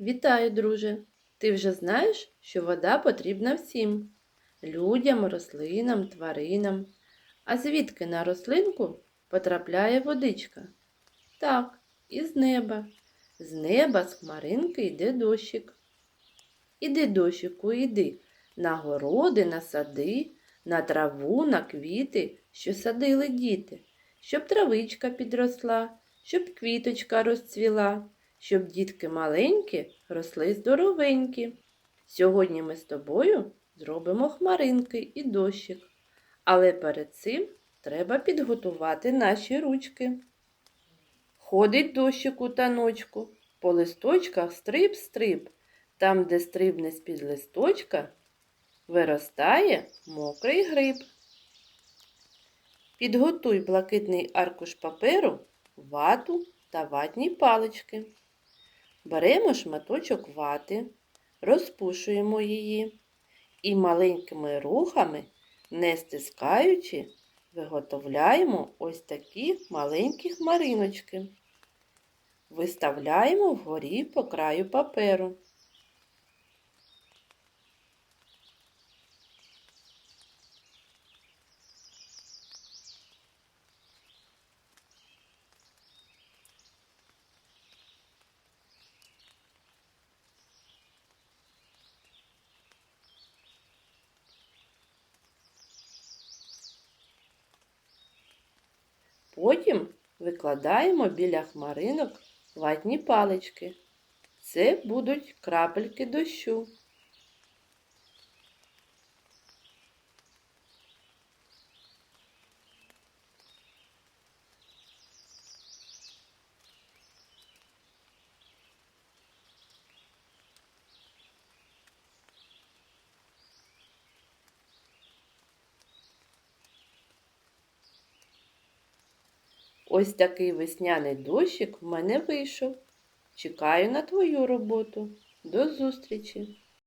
Вітаю, друже! Ти вже знаєш, що вода потрібна всім людям, рослинам, тваринам. А звідки на рослинку потрапляє водичка? Так, із неба. З неба з хмаринки йде дощик. Іди, дощику, іди на городи, на сади, на траву, на квіти, що садили діти, щоб травичка підросла, щоб квіточка розцвіла щоб дітки маленькі росли здоровенькі. Сьогодні ми з тобою зробимо хмаринки і дощик. Але перед цим треба підготувати наші ручки. Ходить дощик у таночку, по листочках стриб-стриб. Там, де стрибне з-під листочка, виростає мокрий гриб. Підготуй блакитний аркуш паперу, вату та ватні палички. Беремо шматочок вати, розпушуємо її і маленькими рухами, не стискаючи, виготовляємо ось такі маленькі хмариночки. Виставляємо вгорі по краю паперу. Потім викладаємо біля хмаринок ватні палички. Це будуть крапельки дощу. Ось такий весняний дощик в мене вийшов. Чекаю на твою роботу. До зустрічі!